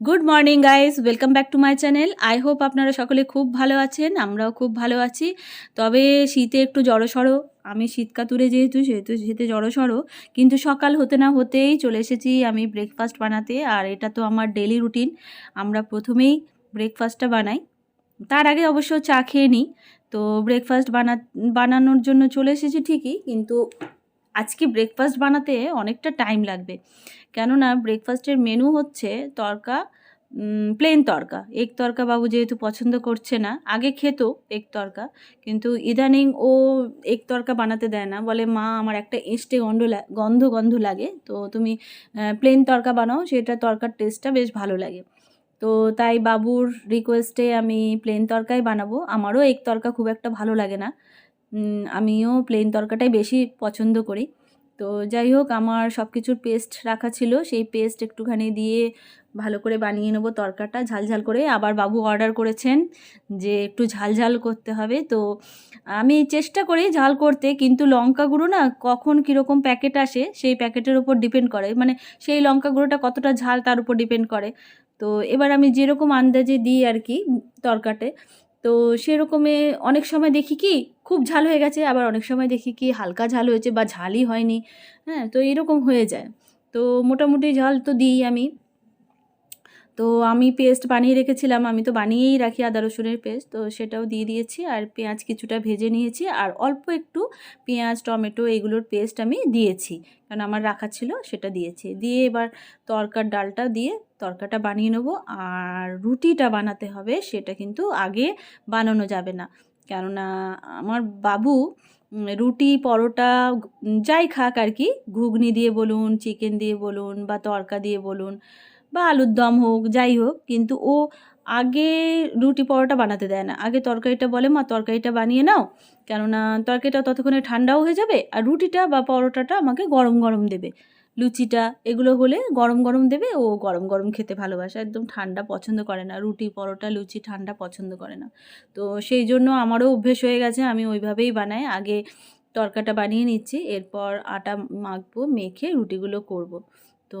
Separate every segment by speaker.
Speaker 1: Good morning guys welcome back to my channel I hope আপনারা সকলে খুব ভালো আছেন, আমরাও খুব ভালো আছি। তবে শীতে একটু জড়সড়ো। আমি শীতকাতুরে যেহেতু, সেহেতু শীতে জড়সড়ো। কিন্তু সকাল হতে না হতেই চলে এসেছি আমি ব্রেকফাস্ট বানাতে, আর এটা তো আমার ডেলি রুটিন আমরা প্রথমেই ব্রেকফাস্টটা বানাই। তার আগে অবশ্য চা খেয়ে নিই। তো ব্রেকফাস্ট বানা, বানানোর জন্য চলে এসেছি ঠিকই, কিন্তু আজকে ব্রেকফাস্ট বানাতে অনেকটা টাইম লাগবে। কেননা ব্রেকফাস্টের মেনু হচ্ছে তরকা প্লেন তরকা। এগ তরকা বাবু যেহেতু পছন্দ করছে না, আগে খেত এগ তরকা, কিন্তু ইদানিং ও এগ তরকা বানাতে দেয় না। বলে, মা, আমার একটা এসটে গন্ধ গন্ধ গন্ধ লাগে। তো তুমি প্লেন তরকা বানাও, সেটা তরকার টেস্টটা বেশ ভালো লাগে। তো তাই বাবুর রিকোয়েস্টে আমি প্লেন তরকাই বানাবো। আমারও এগ তরকা খুব একটা ভালো লাগে না। আমিও প্লেন তরকাটাই বেশি পছন্দ করি। তো যাই হোক, আমার সব কিছুর পেস্ট রাখা ছিল। সেই পেস্ট একটুখানি দিয়ে ভালো করে বানিয়ে নেব তরকাটা। ঝালঝাল করে আবার বাবু অর্ডার করেছেন যে একটু ঝালঝাল করতে হবে। তো আমি চেষ্টা করি ঝাল করতে, কিন্তু লঙ্কা গুঁড়ো না কখন কীরকম প্যাকেট আসে সেই প্যাকেটের ওপর ডিপেন্ড করে। মানে সেই লঙ্কা গুঁড়োটা কতটা ঝাল তার উপর ডিপেন্ড করে। তো এবার আমি যেরকম আন্দাজে দিই আর কি তরকাটে তো সেরকমে অনেক সময় দেখি কি, খুব ঝাল হয়ে গেছে, আবার অনেক সময় দেখি কি হালকা ঝাল হয়েছে বা ঝালই হয়নি। হ্যাঁ তো এরকম হয়ে যায়। তো মোটামুটি ঝাল তো দিই আমি। তো আমি পেস্ট বানিয়ে রেখেছিলাম, আমি তো বানিয়েই রাখি আদা রসুনের পেস্ট তো সেটাও দিয়ে দিয়েছি আর পেঁয়াজ কিছুটা ভেজে নিয়েছি আর অল্প একটু পেঁয়াজ, টমেটো এগুলোর পেস্ট আমি দিয়েছি, কারণ আমার রাখা ছিল সেটা দিয়েছি। দিয়ে এবার তরকার ডালটা দিয়ে তরকাটা বানিয়ে নেব আর রুটিটা বানাতে হবে সেটা কিন্তু আগে বানানো যাবে না। কেননা আমার বাবু রুটি, পরোটা, যাই খাক আর কি, ঘুগনি দিয়ে বলুন চিকেন দিয়ে বলুন বা তরকা দিয়ে বলুন বা আলুর দম হোক, যাই হোক, কিন্তু ও আগে রুটি পরোটা বানাতে দেয় না। আগে তরকারিটা বলে, মা, তরকারিটা বানিয়ে নাও। কেননা তরকারিটা ততক্ষণে ঠান্ডাও হয়ে যাবে আর রুটিটা বা পরোটাটা আমাকে গরম গরম দেবে। লুচিটা এগুলো হলে গরম গরম দেবে, ও গরম গরম খেতে ভালোবাসে। একদম ঠান্ডা পছন্দ করে না, রুটি, পরোটা, লুচি ঠান্ডা পছন্দ করে না। তো সেই জন্য আমারও অভ্যেস হয়ে গেছে, আমি ওইভাবেই বানাই। আগে তরকাটা বানিয়ে নিচ্ছি, এরপর আটা মাখবো, মেখে রুটিগুলো করব। তো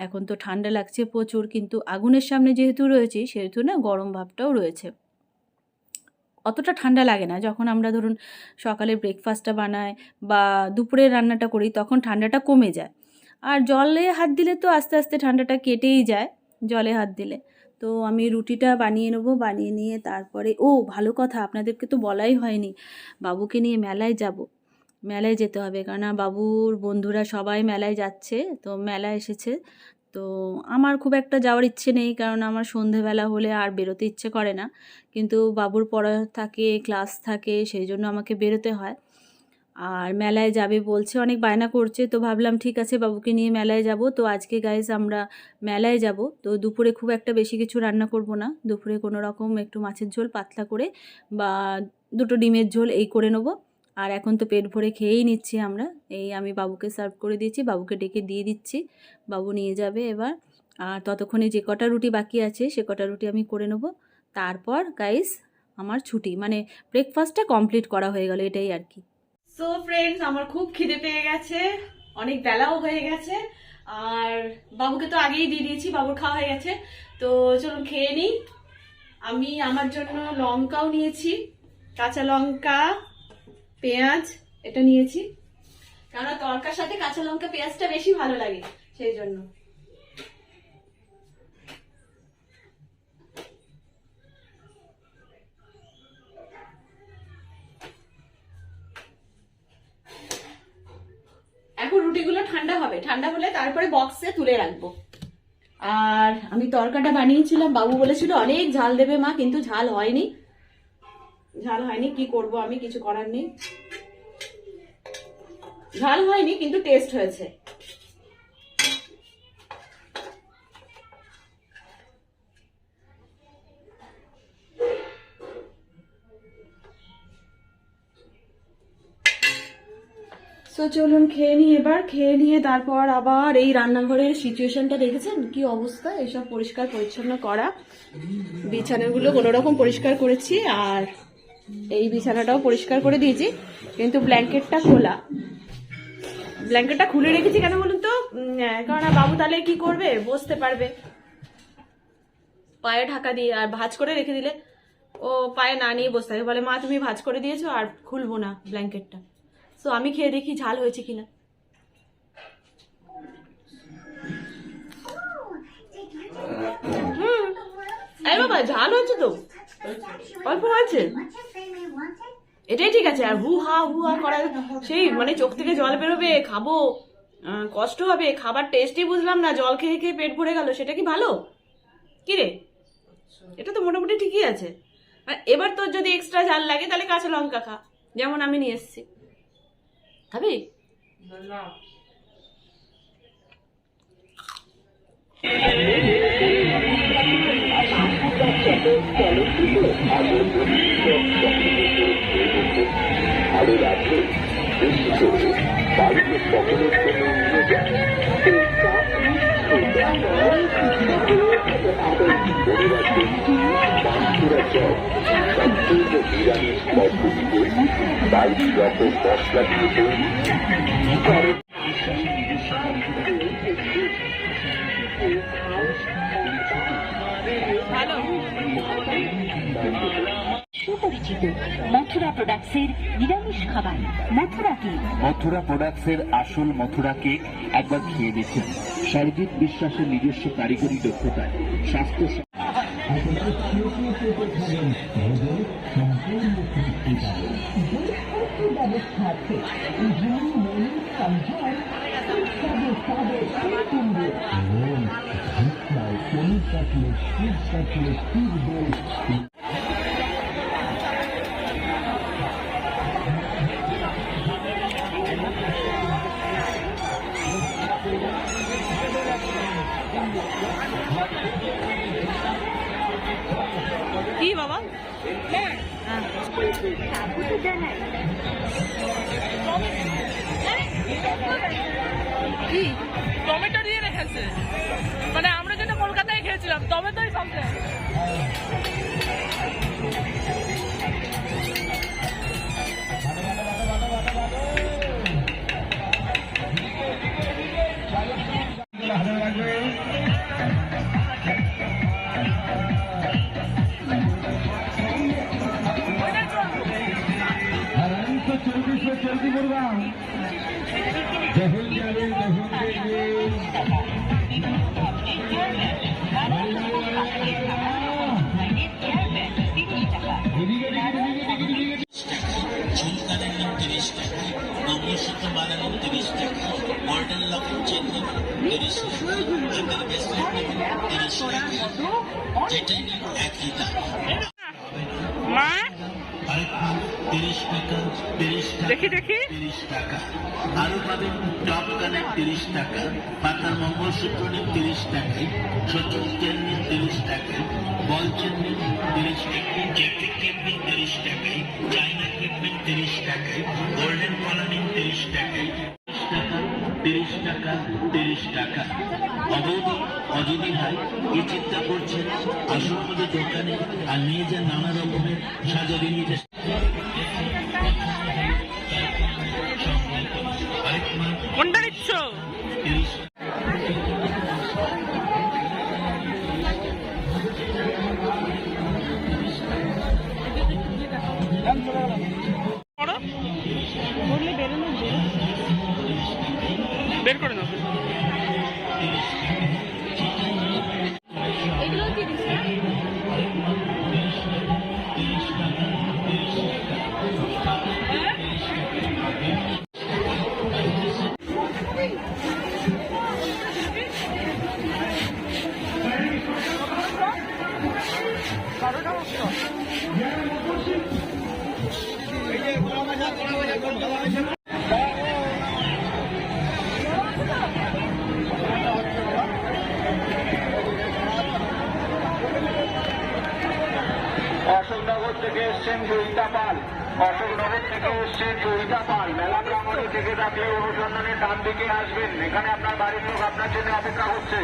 Speaker 1: এখন তো ঠান্ডা লাগছে প্রচুর, কিন্তু আগুনের সামনে যেহেতু রয়েছি, সেহেতু না গরম ভাবটাও রয়েছে। অতটা ঠান্ডা লাগে না। যখন আমরা ধরুন সকালে ব্রেকফাস্টটা বানাই বা দুপুরে রান্নাটা করি, তখন ঠান্ডাটা কমে যায়। আর জলে হাত দিলে তো আস্তে আস্তে ঠান্ডাটা কেটেই যায়, জলে হাত দিলে। তো আমি রুটিটা বানিয়ে নেব, বানিয়ে নিয়ে তারপরে, ও ভালো কথা, আপনাদেরকে তো বলাই হয়নি, বাবুকে নিয়ে মেলায় যাব। মেলায় যেতে হবে। কেননা বাবুর বন্ধুরা সবাই মেলায় যাচ্ছে, তো মেলা এসেছে। তো আমার খুব একটা যাওয়ার ইচ্ছে নেই, কারণ আমার সন্ধেবেলা হলে আর বেরোতে ইচ্ছে করে না। কিন্তু বাবুর পড়া থাকে, ক্লাস থাকে, সেই জন্য আমাকে বেরোতে হয়। আর মেলায় যাবে বলছে, অনেক বায়না করছে, তো ভাবলাম ঠিক আছে, বাবুকে নিয়ে মেলায় যাব। তো আজকে গাইজ আমরা মেলায় যাব। তো দুপুরে খুব একটা বেশি কিছু রান্না করব না। দুপুরে কোনো রকম একটু মাছের ঝোল, পাতলা করে বা দুটো ডিমের ঝোল, এই করে নেব। আর এখন তো পেট ভরে খেয়েই নিচ্ছি আমরা। এই আমি বাবুকে সার্ভ করে দিয়েছি, বাবুকে ডেকে দিয়ে দিচ্ছি। বাবু নিয়ে যাবে এবার। আর ততক্ষণে যে কটা রুটি বাকি আছে, সে কটা রুটি আমি করে নেব। তারপর গাইস আমার ছুটি। মানে ব্রেকফাস্টটা কমপ্লিট করা হয়ে গেল, এটাই আর কি।
Speaker 2: সো ফ্রেন্ডস আমার খুব খিদে পেয়ে গেছে। অনেক বেলাও হয়ে গেছে। আর বাবুকে তো আগেই দিয়ে দিয়েছি, বাবুর খাওয়া হয়ে গেছে। তো চলুন খেয়ে নিই। আমি আমার জন্য লঙ্কাও নিয়েছি, কাঁচা লঙ্কা পেঁয়াজ, এটা নিয়েছি। কেননা তরকার সাথে কাঁচা লঙ্কা পেঁয়াজটা বেশি ভালো লাগে, সেই জন্য। এখন রুটিগুলো ঠান্ডা হবে। ঠান্ডা হলে তারপরে বক্সে তুলে রাখব। আর আমি তরকাটা বানিয়েছিলাম, বাবু বলেছিল অনেক ঝাল দেবে মা, কিন্তু ঝাল হয়নি। ঝাল হয়নি, কি করব আমি? কিছু করার নেই। ঝাল হয়নি, কিন্তু টেস্ট হয়েছে। চলুন খেয়ে নিই এবার। খেয়ে নিয়ে তারপর আবার এই রান্নাঘরের সিচুয়েশনটা দেখেছেন? কি অবস্থা? এসব পরিষ্কার পরিচ্ছন্ন করা। বিছানাগুলো কোনো রকম পরিষ্কার করেছি, আর এই বিছানাটাও পরিষ্কার করে দিয়েছি, কিন্তু ব্ল্যাঙ্কেটটা খোলা। ব্ল্যাঙ্কেটটা খুলে রেখেছি কেন বলুন তো? কারণ বাবু তাহলে কি করবে? বসতে পারবে।
Speaker 1: পায়ে ঢাকা দিয়ে আর ভাজ করে রেখে দিলে। ও পায়ে না নিয়ে বসে থাকে। বলে, মা, তুমি ভাজ করে দিয়েছ আর খুলবো না ব্ল্যাঙ্কেটটা। সো আমি খেয়ে দেখি ঝাল হয়েছে কিনা। হুম। বাবা, ঝাল হয়েছে তো। অল্প হয়েছে এটাই ঠিক আছে, আর হু হা হু হা করা সেই মানে চোখ থেকে জল বেরোবে, খাব। কষ্ট হবে, খাবার টেস্টই বুঝলাম না, জল খেয়ে খেয়ে পেট ভরে গেল, সেটা কি ভালো? কি রে? এটা তো মোটামুটি ঠিকই আছে। আর এবার তোর যদি এক্সট্রা ঝাল লাগে, তাহলে কাঁচা লঙ্কা খা। যেমন আমি নিয়ে এসেছি। খাবি?
Speaker 2: লাগলে বেশি করে বাড়িতে সকলের জন্য নিয়ে পাঁচপুরা সম্পূর্ণ নিরামিষ পদ্ধতিতে বাইশ রকম মশলা দিয়ে তৈরি
Speaker 3: মথুরা প্রোডাক্টসের মথুরা
Speaker 4: মথুরা প্রোডাক্টসের আসল মথুরা কেক একবার খেয়ে দেখুন। সর্বজিৎ বিশ্বাসের নিজস্ব কারিগরি দক্ষতায় স্বাস্থ্য
Speaker 1: কি
Speaker 5: টমেটো দিয়ে রেখেছে। মানে আমরা যেটা কলকাতায় খেয়েছিলাম টমেটোই সঙ্গে
Speaker 6: ঝুমকানের নাম তিরিশ টাকা মঙ্গলসূত্র বানালাম তিরিশ টাকা মডেল লকেট চেন তিরিশ টাকা হাতের ব্রেসলেট টাকা
Speaker 5: মা
Speaker 6: তিরিশ টাকা তিরিশ টাকা
Speaker 5: দেখি দেখি।
Speaker 6: তিরিশ টাকা। আরও পাবেন টপ কানের তিরিশ টাকা পাতার মঙ্গলসূত্র নিন তিরিশ টাকায় সচিন চেন নিন তিরিশ টাকায় বল চেন নিন তিরিশ টাকায় জ্যাকেট কেপ নিন তিরিশ টাকায় চাইনা কেপ নিন তিরিশ টাকায় গোল্ডেন কলা নিন তিরিশ টাকায় তিরিশ টাকা তিরিশ টাকা অবধি অযোধি ভাই কি চিন্তা করছেন আসুন আমাদের দোকানে আর নিয়ে যান নানা রকমের সাজাদি নিতে।
Speaker 5: বের করে দাও
Speaker 2: অশোকনগর থেকে এসছেন জয়িতা পাল। অশোকনগর থেকে এসছেন জয়িতা পাল। মেলা প্রাঙ্গণে থেকে থাকলে অনুসন্ধানের ডান দিকে আসবেন। এখানে আপনার বাড়ির লোক আপনার জন্য অপেক্ষা করছে।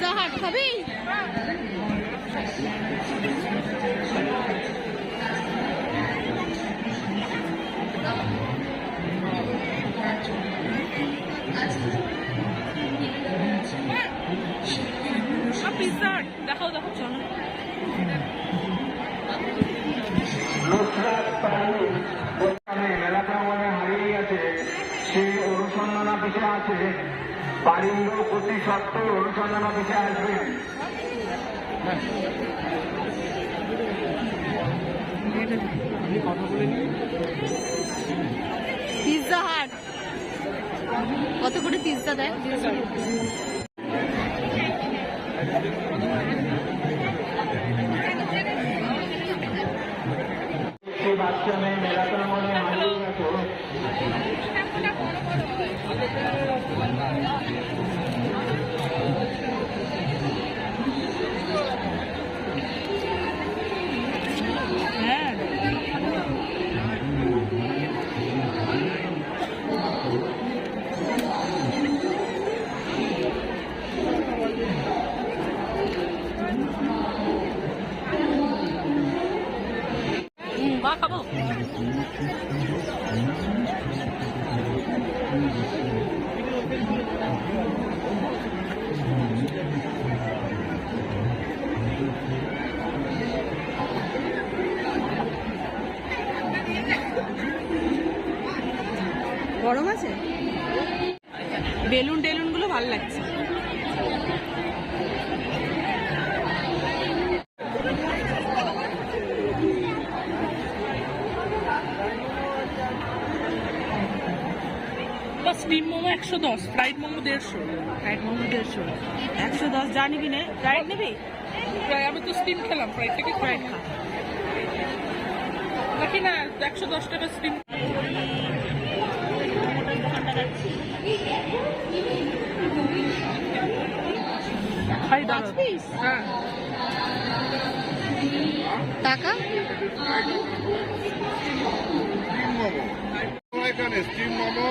Speaker 7: Zahar tabii. সেই অনুসন্ধান অফিসে আছে বাড়ির লোক অতি সত্ত্বর অনুসন্ধান অফিসে আসবেন
Speaker 1: পিৎজা হাট। কত করে পিৎজা দেয়?
Speaker 7: 開けてやろう
Speaker 5: よ。খাব?
Speaker 1: গরম আছে?
Speaker 5: স্টিম মোমো একশো দশ ফ্রাইড মোমো দেড়শো।
Speaker 1: ফ্রাইড মোমো দেড়শো। একশো দশ যা নিবি নে। ফ্রাইড নিবি?
Speaker 5: ফ্রাই আমি তো স্টিম খেলাম ফ্রাইড থেকে ফ্রাইড খা। নাকি না একশো দশ টাকা স্টিম। খাই দাঁড়াও হ্যাঁ।
Speaker 1: টাকা?
Speaker 6: এখানে স্টিম মোমো।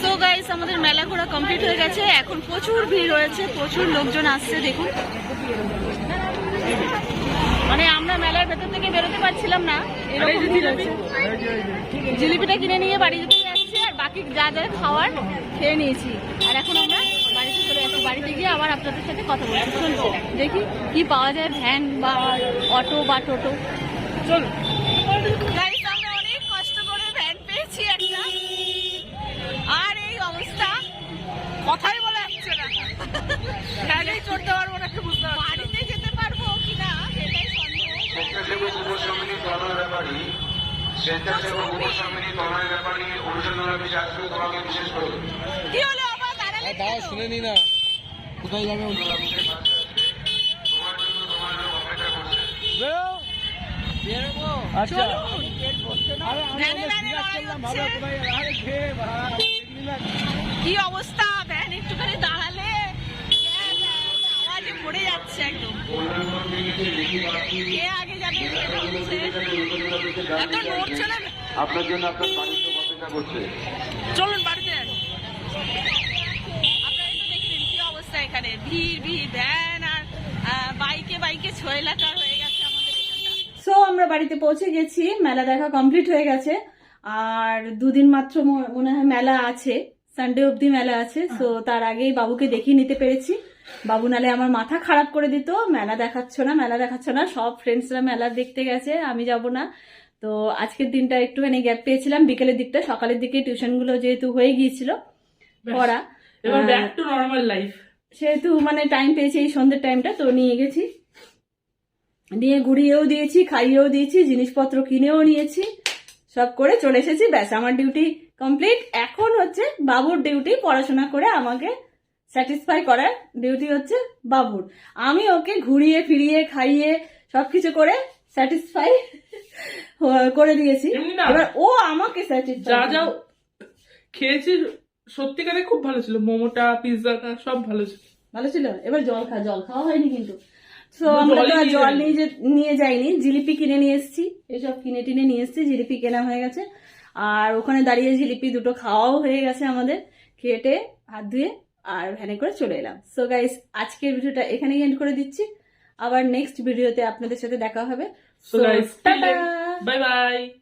Speaker 1: সো গাইস আমাদের মেলা ঘোরা কমপ্লিট হয়ে গেছে। এখন প্রচুর ভিড় হয়েছে প্রচুর লোকজন আসছে দেখুন। মানে আমরা মেলার ভেতর থেকে বেরোতে পারছিলাম না। এরকম জিলিপিটা কিনে নিয়ে বাড়ি যেতে যাচ্ছি আর বাকি যা যা খাওয়ার খেয়ে নিয়েছি। আর এখন আমরা বাড়িতে চলে যাচ্ছি। বাড়িতে গিয়ে আবার আপনাদের সাথে কথা বলছি দেখি কি পাওয়া যায়। ভ্যান বা অটো বা টোটো। চলো গাইস আমরা অনেক কষ্ট করে ভ্যান পেয়েছি একটা আর এই অবস্থা
Speaker 5: কথাই বলা যাচ্ছে না গাড়ি চড়তে পারব না বুঝতে পারছি না।
Speaker 1: বাড়িতে যেতে পারব কিনা সেটাই সন্দেহ
Speaker 7: স্বেচ্ছাসেবক উপসমিতি তনয় ব্যাপারী স্বেচ্ছাসেবক উপসমিতি তনয় ব্যাপারী অনুসন্ধান অফিসে আসবে তোমাকে বিশেষ করে
Speaker 1: কি হলো আবার দাঁড়ালে দাও শুনে নি না
Speaker 5: আচ্ছা
Speaker 1: ভ্যানে ভ্যানে লড়াই হচ্ছে।
Speaker 2: কি অবস্থা? ভ্যান একটুখানি দাঁড়ালে? আওয়াজে পড়ে যাচ্ছে একদম। কে আগে যাবে? এত নড়ছে না।
Speaker 8: আপনার জন্য আপনার লোক অপেক্ষা করছে।
Speaker 5: চলুন বাড়িতে।
Speaker 2: আপনারা একটু দেখে কি অবস্থা এখানে? ভিড় ভিড় ভ্যান আর বাইকে বাইকে ছয়লাকার হয়ে গেছে আমাদের
Speaker 1: সো আমরা বাড়িতে পৌঁছে গেছি। মেলা দেখা কমপ্লিট হয়ে গেছে। আর দুদিন মাত্র মনে হয় মেলা আছে। সানডে অবধি মেলা আছে সো তার আগেই বাবুকে দেখিয়ে নিতে পেরেছি। বাবু নালে আমার মাথা খারাপ করে দিত মেলা দেখাচ্ছ না মেলা দেখাচ্ছ না সব ফ্রেন্ডসরা মেলা দেখতে গেছে আমি যাব না। তো আজকের দিনটা একটুখানি গ্যাপ পেয়েছিলাম বিকেলের দিকটা সকালের দিকে টিউশনগুলো যেহেতু হয়ে গিয়েছিল পড়া।
Speaker 5: এবার ব্যাক টু নর্মাল লাইফ
Speaker 1: সেহেতু মানে টাইম পেয়েছি এই সন্ধ্যের টাইমটা তো নিয়ে গেছি। নিয়ে ঘুরিয়েও দিয়েছি খাইয়েও দিয়েছি জিনিসপত্র কিনেও নিয়েছি সব করে চলে এসেছি। ব্যাস আমার ডিউটি কমপ্লিট এখন হচ্ছে বাবুর ডিউটি পড়াশোনা করে আমাকে স্যাটিসফাই করার ডিউটি হচ্ছে বাবুর। আমি ওকে ঘুরিয়ে ফিরিয়ে খাইয়ে সবকিছু করে স্যাটিসফাই করে দিয়েছি। এবার ও আমাকে স্যাটিসফাই
Speaker 5: যা যা খেয়েছি সত্যিকারে খুব ভালো ছিল। মোমোটা পিৎজাটা সব ভালো ছিল।
Speaker 1: ভালো ছিল? এবার জল খা জল খাওয়া হয়নি কিন্তু। তো আমরা জল নিয়ে যে- নিয়ে যাইনি। জিলিপি কিনে নিয়ে এসেছি। এসব কিনে টিনে নিয়ে এসেছি। জিলিপি কেনা হয়ে গেছে। আর ওখানে দাঁড়িয়ে জিলিপি দুটো খাওয়াও হয়ে গেছে আমাদের। খেটে হাত ধুয়ে আর ভ্যানে করে চলে এলাম। সো গাইস আজকের ভিডিওটা এখানেই এন্ড করে দিচ্ছি। আবার নেক্সট ভিডিওতে আপনাদের সাথে দেখা হবে।
Speaker 5: By guys,